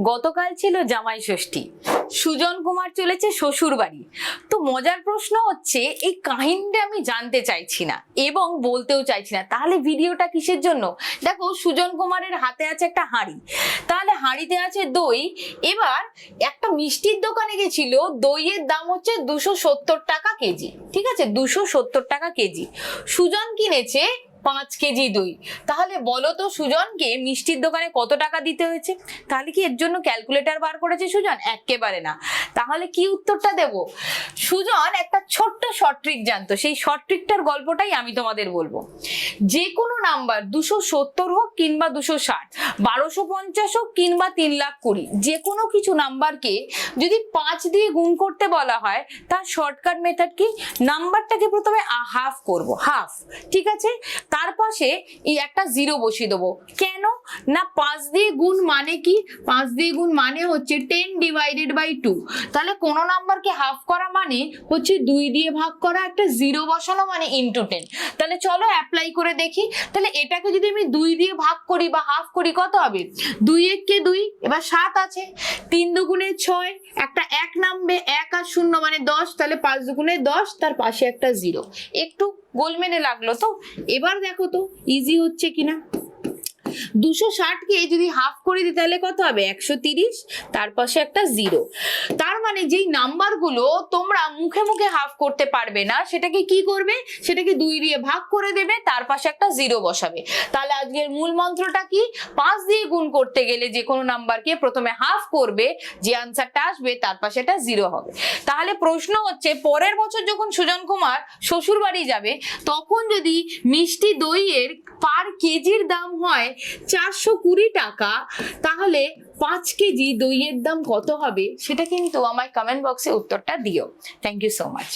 গতকাল ছিল জামাই ষষ্ঠী। সুজন কুমার চলেছে শ্বশুর বাড়ি। তো মজার প্রশ্ন হচ্ছে, এই কাহিনীটা আমি জানতে চাইছি না এবং বলতেও চাইছি না। তাহলে ভিডিওটা কিসের জন্য? দেখো, সুজন কুমারের হাতে আছে একটা হাঁড়ি। তাহলে হাঁড়িতে আছে দই। এবার একটা মিষ্টির দোকানে গেছিল, দইয়ের দাম হচ্ছে দুশো সত্তর টাকা কেজি। ঠিক আছে, দুশো সত্তর টাকা কেজি। সুজন কিনেছে পাঁচ কেজি দই। তাহলে বলো তো সুজনকে মিষ্টির দোকানে কত টাকা দিতে হয়েছে? তাহলে কি এর জন্য ক্যালকুলেটার বার করেছে সুজন? একেবারে না। তাহলে কি উত্তরটা দেব? সুজন একটা ছোট্ট শর্ট ট্রিক জানতো। সেই শর্ট ট্রিকটার গল্পটাই আমি তোমাদের বলব। যে কোনো নাম্বার দুশো সত্তর হোক কিংবা দুশো ষাট, বারোশো পঞ্চাশ হোক কিংবা তিন লাখ কুড়ি, যে কোনো কিছু নাম্বারকে যদি পাঁচ দিয়ে গুণ করতে বলা হয়, তার শর্টকাট মেথড কি? নাম্বারটাকে প্রথমে হাফ করব হাফ ঠিক আছে? তার পাশে এই একটা জিরো বসিয়ে দেবো। কেন না, পাঁচ দিয়ে গুণ মানে কি? পাঁচ দিয়ে গুণ মানে হচ্ছে টেন ডিভাইডেড বাই টু তাহলে কোনো নাম্বারকে হাফ করা মানে হচ্ছে দুই দিয়ে ভাগ করা একটা জিরো বসানো মানে ইন্টু টেন তাহলে চলো অ্যাপ্লাই করে দেখি। তাহলে এটাকে যদি আমি দুই দিয়ে ভাগ করি বা হাফ করি, কত হবে? দুই এককে দুই, এবার সাত আছে। তিন দুগুণে ছয়, একটা এক নামবে, এক আর শূন্য মানে দশ, তাহলে পাঁচ দুগুণে দশ, তার পাশে একটা জিরো একটু গোলমেলে লাগল তো? এবার দেখো তো ইজি হচ্ছে কিনা? দুশো ষাটকে যদি হাফ করে দিই তাহলে কত হবে? একশো তিরিশ, তার পাশে একটা জিরো তার মানে যেই নাম্বারগুলো তোমরা মুখে মুখে হাফ করতে পারবে না, সেটাকে কি করবে? সেটাকে দুই দিয়ে ভাগ করে দেবে, তার পাশে একটা জিরো বসাবে। তাহলে আজকের মূল মন্ত্রটা কি? পাঁচ দিয়ে গুণ করতে গেলে যে কোনো নাম্বারকে প্রথমে হাফ করবে, যে আনসারটা আসবে, তার পাশে একটা জিরো হবে। তাহলে প্রশ্ন হচ্ছে, পরের বছর যখন সুজন কুমার শ্বশুর বাড়ি যাবে, তখন যদি মিষ্টি দইয়ের পার কেজির দাম হয় চারশো কুড়ি টাকা, তাহলে পাঁচ কেজি দইয়ের দাম কত হবে? সেটা কিন্তু আমার কমেন্ট বক্সে উত্তরটা দিও। Thank you so much